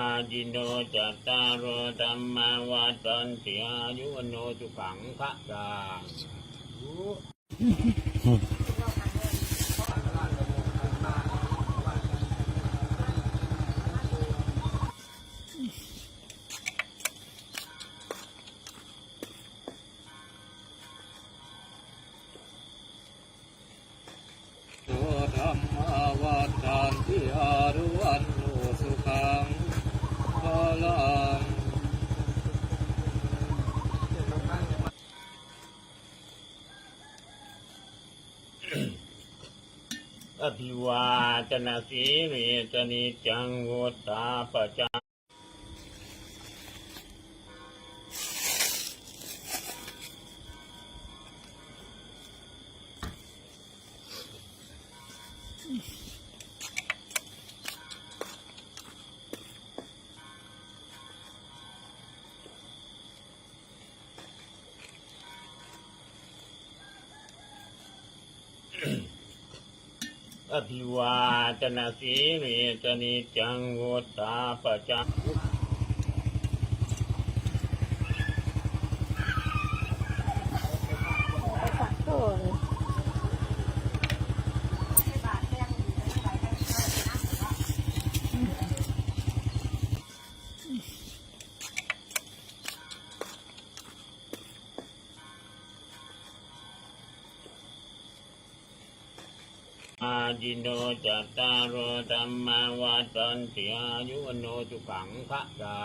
าจินโนจัตตารโอธรรมาวัฏันติอายุวโนจุขังพระจา โสธรรมาวัฏฐานที่อารุวันโนสุขังพลัง อ ภิวาจนาสีริจนิจังวุตาปจา อภิวาจนาสีริจนิจังวุตาปจา จินโนจัตตารโอธรรมาวาตันติอายุวโนจุขังพระจา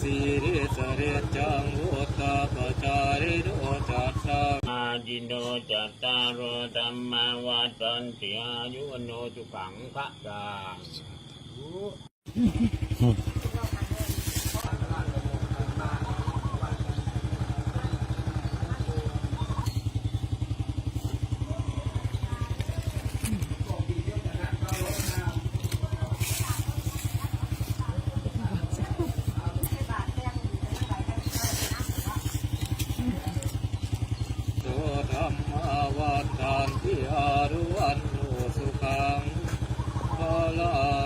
สีริสเรจังวุตาปจาริโดจัต จินโนจัตตารโอธรรมาวัตันติอายุวโนจุขังพระจา โสธรรมา วัฏฐานที่อารุวันโนสุขังพลัง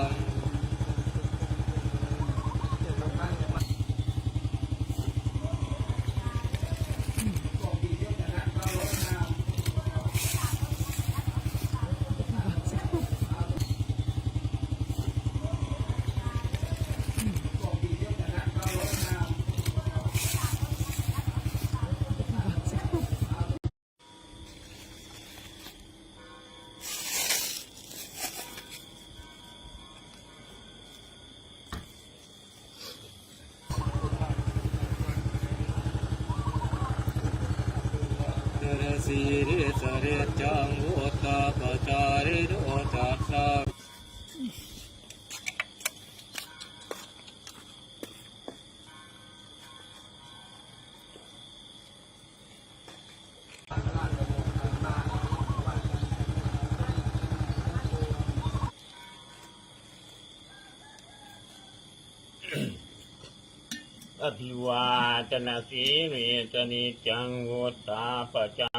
สีริสเรจังโอตาปจาริโนจัสสะอภิวาจนสีเมตนิจังวุตตาปจา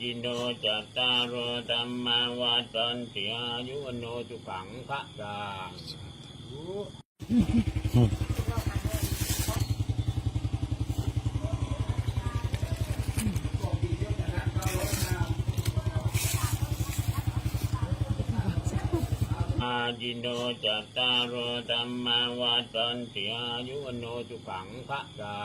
จินโนจัตตารโอธรรมาวัฏันติอายุวโนจุขังพระจางอาจินโนจัตตารโอธรรมาวัฏันติอายุวโนจุขังพระจา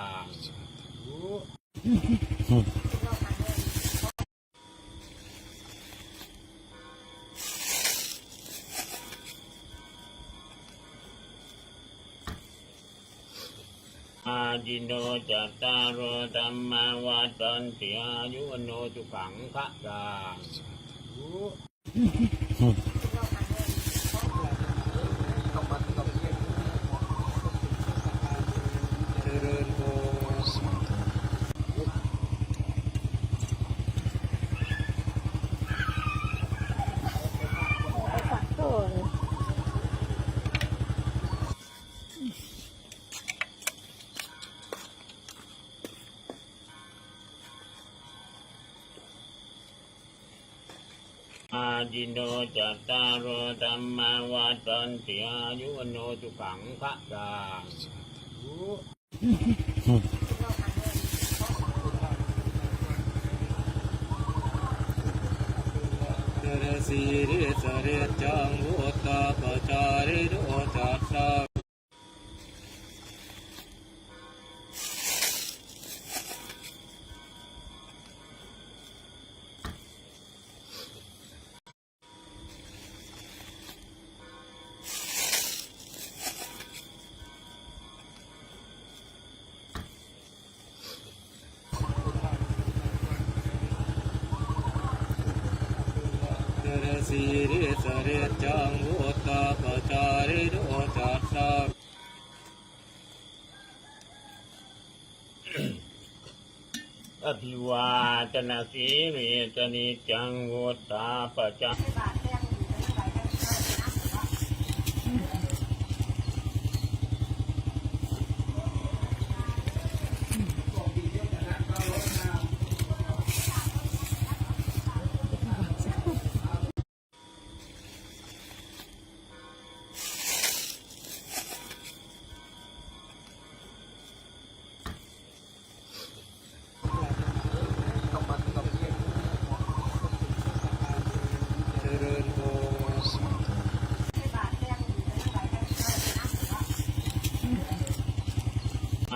โนจัตตารโอธรรมาวัฏันติอายุวโนจุขังพระจาง จินโนจัตตารโอธรรมาวัฏันติอายุวโนจุขังพระจางเจริญสีริสเรจังวุตาปจา สีริสเรจังวุตาปจาริโดจัตตาอภิวาจนาสีริสนิจังวุตาปจาเ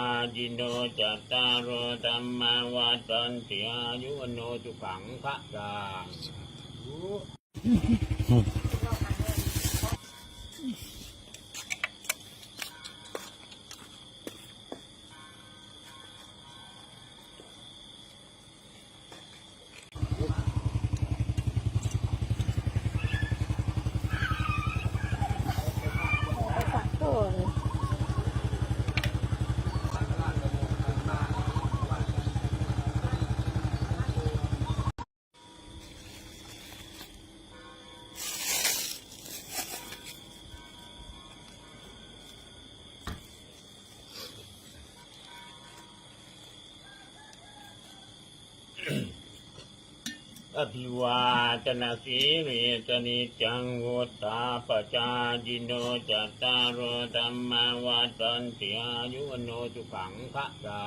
าจินโนจัตตารโอธรรมาวัฏันติอายุวโนจุขังพระจาง อภิวาจนาสีริสนิจังวุตาปจาจินโนจัตตารโอธรรมาวัฏันติอายุวโนจุขังพระจา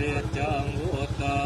ริจจังวุตตา